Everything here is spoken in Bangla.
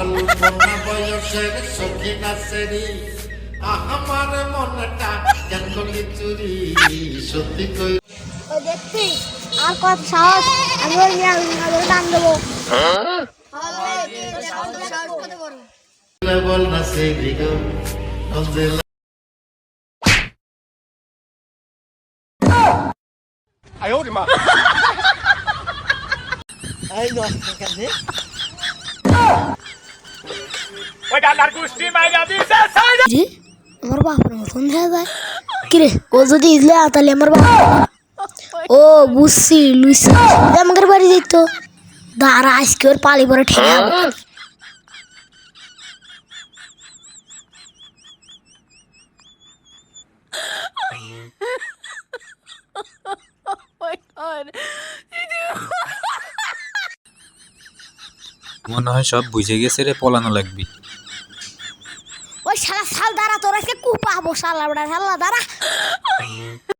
অল্প না বয়সের সখী নাচেরি আমার মনটা কেন করলি চুরি সত্যি কই? ও দেখছি আর কত সাহস? আমি ওর নিয়ে আমি টান দেবো। বল না সেই দিগো জি? আমার বাপের মতন দেখা যায় কিরে ও যদি ইজলে তাহলে আমার বাপ ও বুঝছি লুইসা যদি আমাদের বাড়ি যেত দাঁড়া আজকে ওর পালি পরে ঠেকা মনে হয় সব বুঝে গেছে রে পলানো লাগবি। ওই শালা শাল দাঁড়া তোর আজকে কুপাবো শালা বড়া শালা দাঁড়া।